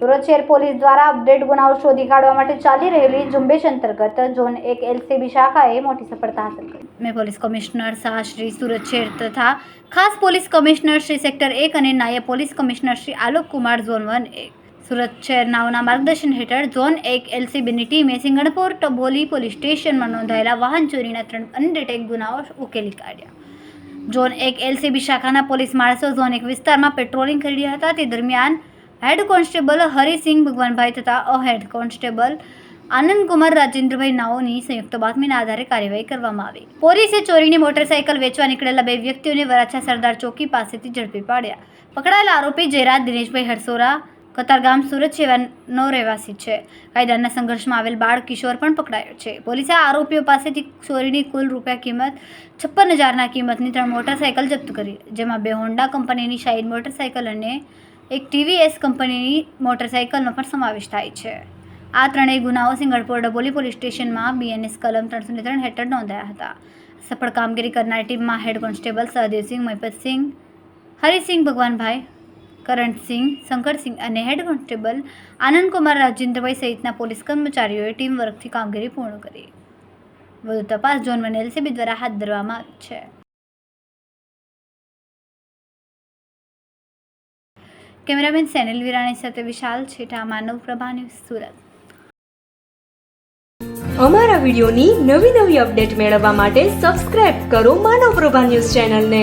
સુરત શહેર પોલીસ દ્વારા અપડેટ ગુનાઓ શોધી કાઢવા માટે ચાલી રહેલી ઝુંબેશ અંતર્ગત ઝોન એક એલસીબી શાખાએ મોટી સફળતા હાંસલ કરી. મેં પોલીસ કમિશનર શાહ શ્રી સુરત શહેર તથા ખાસ પોલીસ કમિશનર શ્રી સેક્ટર એક અને નાયબ police commissioner Shri Alok Kumar zone one એક સુરત શહેરનાઓના માર્ગદર્શન હેઠળ ઝોન એક એલસીબીની ટીમે સિંગણપુર ટબોલી પોલીસ સ્ટેશનમાં નોંધાયેલા વાહન ચોરીના ત્રણ અનડિટેક ગુનાઓ ઉકેલી કાઢ્યા. ઝોન એક એલસીબી શાખાના પોલીસ માણસો ઝોન એક વિસ્તારમાં પેટ્રોલિંગ કરી રહ્યા હતા. તે દરમિયાન હેડ કોન્સ્ટેબલ હરિસિંહ ભગવાનભાઈ તથા અ હેડ કોન્સ્ટેબલ આનંદકુમાર રાજેન્દ્રભાઈ નાઓની સંયુક્ત બાતમીના આધારે કાર્યવાહી કરવામાં આવી. પોલીસે ચોરીની મોટરસાયકલ વેચવા નીકળેલા બે વ્યક્તિઓને વરાછા સરદાર ચોકી પાસેથી ઝડપી પાડ્યા. પકડાયેલા આરોપી જયરાજ દિનેશભાઈ હરસોરા કતારગામ સુરત સેવાનો રહેવાસી છે. કાયદાના સંઘર્ષમાં આવેલ બાળ કિશોર પણ પકડાયો છે. પોલીસે આરોપીઓ પાસેથી ચોરીની કુલ રૂપિયા કિંમત છપ્પન હજારના કિંમતની ત્રણ મોટરસાયકલ જપ્ત કરી. જેમાં બે હોન્ડા કંપનીની શાહીન મોટરસાયકલ અને એક ટીવીએસ કંપનીની મોટરસાયકલનો પણ સમાવેશ થાય છે. આ ત્રણેય ગુનાઓ સિંગળપોર ડબોલી પોલીસ સ્ટેશનમાં બીએનએસ કલમ ત્રણસો ને ત્રણ હેઠળ નોંધાયા હતા. સફળ કામગીરી કરનાર ટીમમાં હેડ કોન્સ્ટેબલ સહદેવસિંહ મહિપતસિંહ હરિસિંહ ભગવાનભાઈ કરણસિંહ, શંકરસિંહ અને હેડ કોન્સ્ટેબલ આનંદકુમાર રાજેન્દ્રભાઈ સહિતના પોલીસ કર્મચારીઓએ ટીમવર્કથી કામગીરી પૂર્ણ કરી. વધુ તપાસ ઝોન વન એલસીબી દ્વારા હાથ ધરવામાં આવી છે. કેમેરામેન સેનિલ વિરાણી સાથે વિશાલ છેઠા, માનવ પ્રભા ન્યૂઝ સુરત. અમારા વિડીયોની નવી નવી અપડેટ મેળવવા માટે સબસ્ક્રાઇબ કરો માનવ પ્રભા ન્યૂઝ ચેનલને.